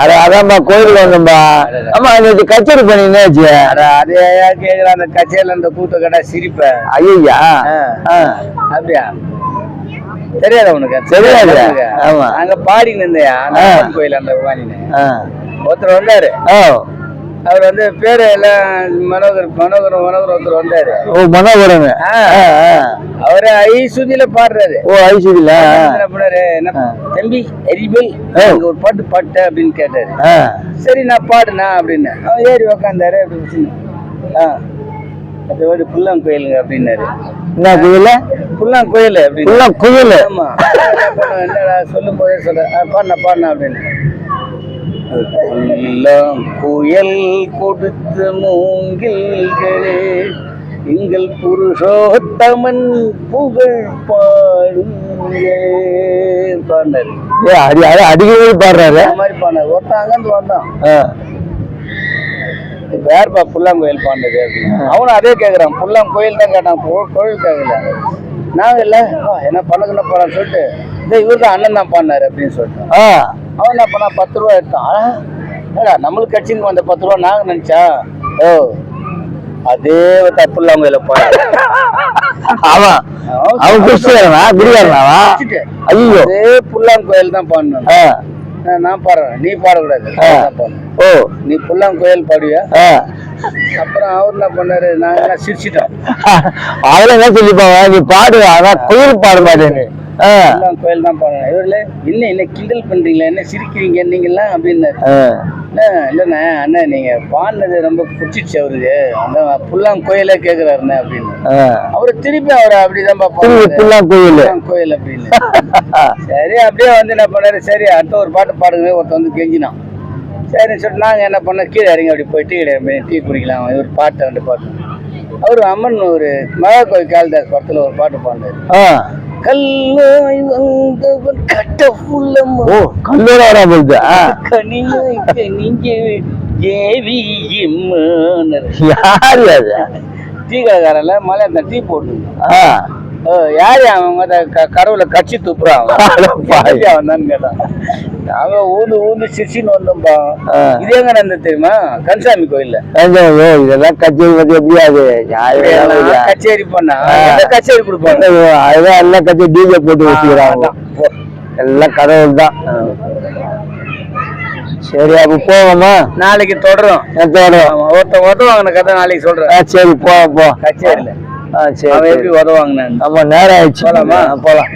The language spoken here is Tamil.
அட அதான்பா கோயிலுக்கு வந்தோம்பா. ஆமா நேற்று கச்சேரி பண்ணிங்கன்னாச்சு அட அது கேக்குற அந்த கச்சேரியில அந்த கூத்த கடை சிரிப்ப. ஐயா. அப்படியா? தெரியாத உனக்கு? தெரியாது. ஆமா. அங்க பாடி நின்றையா அந்த ஆ. அம்மன் கோயில் அந்த பாடினேன் ஒருத்தர் வந்தாரு. ஓ அவர் வந்து பேரு எல்லாம் மனோகர் மனோகர் மனோகர் ஒருத்தர் வந்தாரு. ஓ மனோகரன் ஆ. அவரு ஐ சுதியில பாடுறாரு. ஓ என்ன பண்ணாரு என்ன ஆ. தம்பி எரிபல் ஒரு பாட்டு பாட்ட அப்படின்னு கேட்டாரு. சரி நான் பாடுனா அப்படின்னு. அவன் ஏறி உக்காந்தாரு அப்படின்னு. ஆ. அது வந்து புல்லாங்கோயிலுங்க அப்படின்னாரு. என்ன குயில்? புல்லாங்கோயில் அப்படின்னு. ஃபுல்லா குயில் ஆமா. என்னடா சொல்லும் போதே சொல்ற. பாடுனா பாடுனா அப்படின்னு. புல்லாம் புயல் கொடுத்த மூங்கில்களே எங்கள் புருஷோத்தமன் புகழ் பாடுங்க பாடினாரு. ஏ அடி அடி அடிக்கடி பாடுறாரு? அந்த மாதிரி பாடினாரு. ஒருத்தன் அங்கேருந்து வந்தான் யாருப்பா புல்லாம் கோயில் பாண்டது அவனும் அதே கேக்குறான். புல்லாம் கோயில் தான் கேட்டான். கோயில் கேட்கல நாங்க இல்ல. "ஆ, என்ன பண்ணுக்குன்னு போறான்னு சொல்லிட்டு இந்த இவர் தான் அண்ணன் தான் பாடினாரு அப்படின்னு சொல்லிட்டான். ஆ. அவன் என்ன பண்ணா பத்து ரூபா எடுத்தான். ஏடா நம்மளுக்கு கட்சின்னு வந்த பத்து ரூபா நாங்க நினைச்சா? ஓ அதே புல்லாம் கோயில பாடு ஆமா. அவன் கிறிஸ்டியனா குடிகாரனாவா ஐயோ. அதே புல்லாம் கோயில் தான் பாடணும். நான் பாடுறேன். நீ பாடக்கூடாது. ஓ. நீ புல்லாம் கோயில் பாடுவியா? ஆ. அப்புறம் அவர் என்ன பண்ணாரு? நாங்க சிரிச்சிட்டோம். அதெல்லாம் என்ன சொல்லிப்பாங்க நீ பாடு ஆனா குயில் பாட மாட்டேன்னு எல்லாம் கோயில் தான் பாருங்க இவர்ல என்ன என்ன கிண்டல் பண்றீங்களா? என்ன சிரிக்கிறீங்க? நீங்கெல்லாம்? அப்படின்னு ஆ. இல்லைண்ணே அண்ணா நீங்க பாடினது ரொம்ப பிடிச்சிச்சு அவருக்கு. அந்த புல்லாம் கோயிலே கேக்குறாருண்ணே அப்படின்னு. அவரு திருப்பி அவரை அப்படிதான் திரும்பி புல்லா குயில். கோயில் அப்படின்னு. சரி அப்படியே வந்து என்ன பண்ணாரு? சரி அடுத்த ஒரு பாட்டு பாடுங்க. ஒருத்தன் வந்து கெஞ்சினான். சரின்னு சொல்லிட்டு நாங்க என்ன பண்ணோம்? கீழே இறங்கி அப்படி போய் டீ டீ குடிக்கலாம். ஒரு பாட்டு ரெண்டு பாட்டு அவர் அம்மன் ஒரு மகா கோயில் காளிதாஸ் படத்துல ஒரு பாட்டு பாடினாரு. கல்லாய் வந்தவன் கட்ட புள்ளம் ஓ கல்லூரா ஆ. கனியாய்க்க நீங்க ஏவி இம்மனர் யாரு அது? டீ கடைக்காரன்ல மலை அந்த டீ போட்டு. யாரு அவன் அந்த க- கடவுளை கட்சி துப்புறான் பாவி. வந்தான்னு கேட்டான் நாங்க ஊந்து ஊந்து சிரிச்சின்னு வந்தோம்பா. இது எங்க நடந்தது தெரியுமா? கன்சாமி கோயில்ல. இதெல்லாம் கச்சேரி பத்தி எப்படியாது. கச்சேரி பண்ணா? கச்சேரி கொடுப்பாங்க? அதுதான் எல்லாம் கச்சேரி டிஜே போட்டு வச்சுக்கிறாங்க. எல்லாம் கடவுள் தான். சரி அப்ப போவோமா? நாளைக்கு தொடரும். எத்தோட ஆமா, ஒருத்தன் உதவாங்கின கதை நாளைக்கு சொல்றேன். சரி போ போ. கச்சேரியில. சரி அவன். எப்படி உதவாங்கினான்னு ஆமா நேரம் ஆயிடுச்சு போலாமா? ஆ, போலாம்